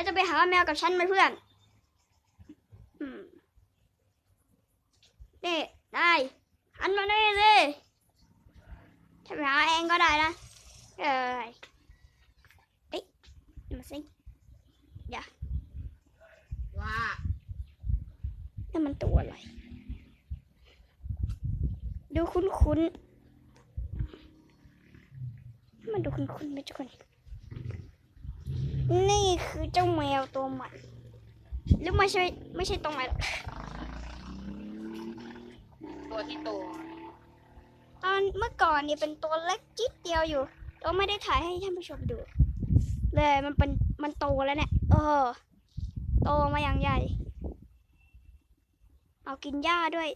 แล้วจะไปหาแมวกับฉันไหมเพื่อนนี่นายหันมาได้เลยฉันไปหาเองก็ได้นะ เอ้ยเอ้ยมาสิว่านั่มันตัวอะไร ดูคุ้นๆ มันดูคุ้นๆไหมทุกคน นี่คือเจ้าแมวตัวใหม่หรือไม่ใช่ไม่ใช่ตัวใหม่หรอกตัวที่โตตอนเมื่อก่อนเนี่ยเป็นตัวเล็กจิ๊ดเดียวอยู่เราไม่ได้ถ่ายให้ท่านผู้ชมดู เลยมันเป็นมันโตแล้วเนี่ยเออโตมาอย่างใหญ่ เอากินหญ้าด้วย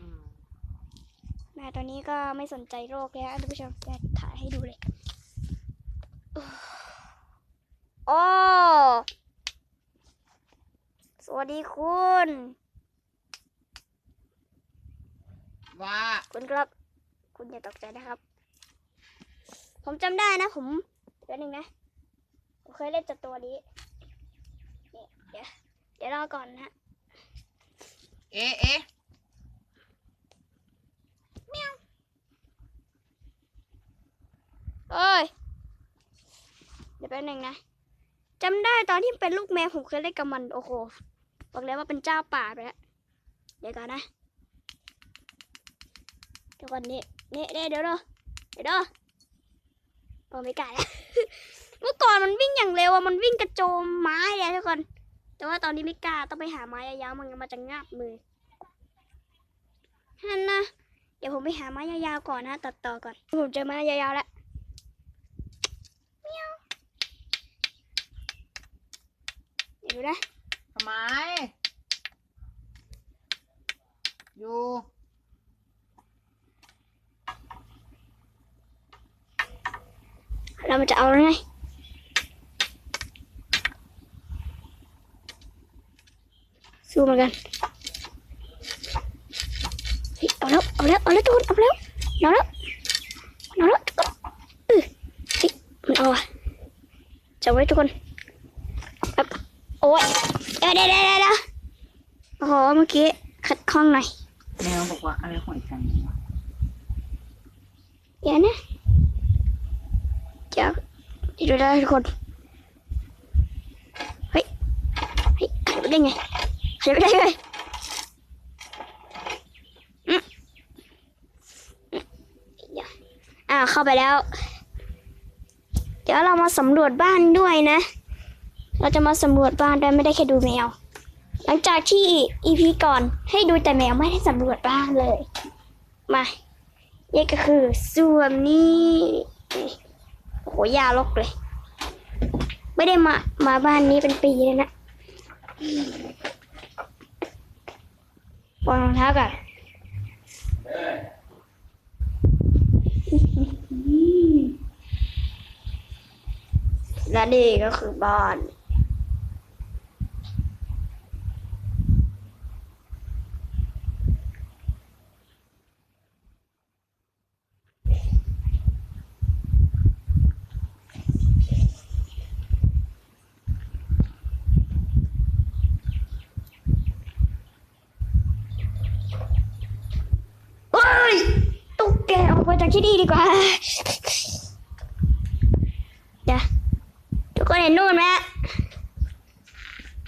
อืมแม่ตัวนี้ก็ไม่สนใจโรคแล้วท่านผู้ชมจะถ่ายให้ดูเลย โอ้สวัสดีคุณ ว่าคุณครับ คุณอย่าตกใจนะครับ ผมจำได้นะ ผมเดี๋ยวหนึ่งนะผมเคยเล่นจัดตัวนี้นี่เดี๋ยวเดี๋ยวรอก่อนนะเอ๊ะเอ๊ะเอ้ยเดี๋ยวแป๊บหนึงนะ จำได้ตอนที่เป็นลูกแมวผมเคยเล่นกับมันโอ้โหบอกเลยว่าเป็นเจ้าป่าไปแล้วเดี๋ยวก่อนนะเดี๋ยวก่อนนี่นี่นี่เดี๋ยวเด้อเดี๋ยวเด้อโอ้ไม่กล้าแล้วเมื่อก่อนมันวิ่งอย่างเร็วอะมันวิ่งกระโจมไม้เลยทุกคนแต่ว่าตอนนี้ไม่กล้าต้องไปหาไม้ยาวๆมันมันจะงับมือฮันนะเดี๋ยวผมไปหาไม้ยาวๆก่อนนะตัดต่อก่อนผมเจอไม้ยาวๆแล้ว เดี๋ยวดูนะทำไม อยู่ เรามันจะเอาแล้วไงสู้เหมือนกันเฮ้ยเอาแล้วเอาแล้วเอาแล้วทุกคนเอาแล้ว เอาแล้ว เอาแล้วทุกคนเออเฮ้ยมันเอาอะจับไว้ทุกคนแบบ โอ้ยเดี๋ยวเดี๋ยวเดี๋ยวโอ้โหเมื่อกี้ขัดข้องหน่อยแมวบอกว่าอะไรของฉันเดี๋ยวนะเดี๋ยวเดี๋ยวดูได้ทุกคนเฮ้ยเฮ้ยขยับไปได้ไงขยับไปได้ไงอืมอืมเดี๋ยวอ่าเข้าไปแล้ว เดี๋ยวเรามาสำรวจบ้านด้วยนะ เราจะมาสำรวจบ้านด้ไม่ได้แค่ดูแมว หลังจากที่ EP ก่อนให้ดูแต่แมวไม่ได้สำรวจบ้านเลย มานี่ก็คือส่วนนี้โอ้โหยาลกเลย ไม่ได้มามาบ้านนี้เป็นปีเลยนะวางรองเท้าก่อนและนี่ก็คือบ้าน เฮ้ยตุ๊กแกออกไปจาก ที่นี่ดีกว่า เดี๋ยวทุกคนเห็นนู่นไหม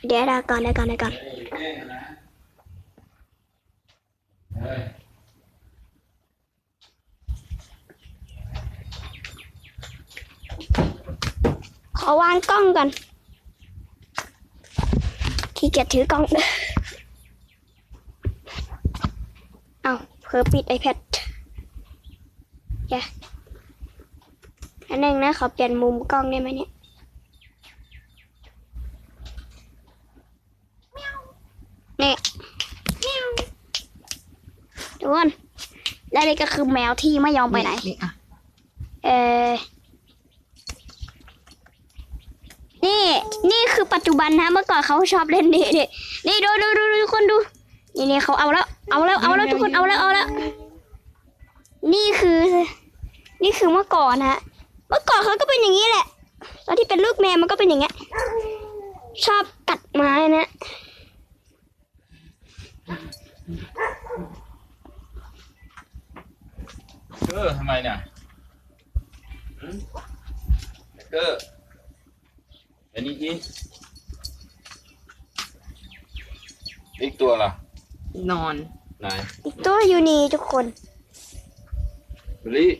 เดี๋ยวเดี๋ยวก่อนเดี๋ยวก่อนเดี๋ยวก่อนขอวางกล้องก่อนขี้เกียจถือกล้อง เอาเพิ่ปิด iPad แกอันหนึ่งนะขอเปลี่ยนมุมกล้องได้ไหมเนี่ยนี่ทุกคนและนี่ก็คือแมวที่ไม่ยอมไปไหน นี่อะเออนี่ นี่คือปัจจุบันนะ เมื่อก่อนเขาชอบเล่นนี่นี่นี่ดูดูดูดูทุกคนดู นี่นี่เขาเอาแล้ว เอาแล้ว เอาแล้วทุกคน เอาแล้ว เอาแล้ว นี่คือ นี่คือเมื่อก่อนฮะ เมื่อก่อนเขาก็เป็นอย่างนี้แหละ ตอนที่เป็นลูกแมวมันก็เป็นอย่างเงี้ย ชอบกัดไม้นะเกอร์ทำไมเนี่ยหืมเกอร์อันนี้อีอีกตัวล่ะ นอน ไหน อีกตัวอยู่นี่ทุกคนบลี่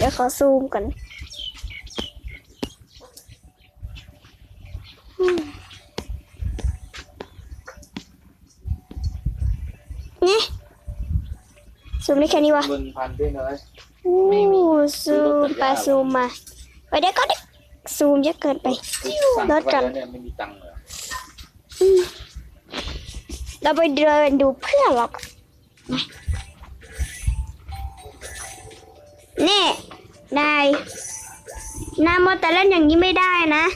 ดี๋ยวขอซูมก่อนอืมนี่ซูมได้แค่นี้วะบนพันด้วยเลยอู้ซูมไปซูมมาไปเดี๋ยวก็ซูมเยอะเกินไปสั่งรถกันไปแล้วเนี่ยไม่มีตังค์เลยเราไปเดินดูเพื่อนหรอกนี่ ได้นามดแต่เล่นอย่างนี้ไม่ได้นะ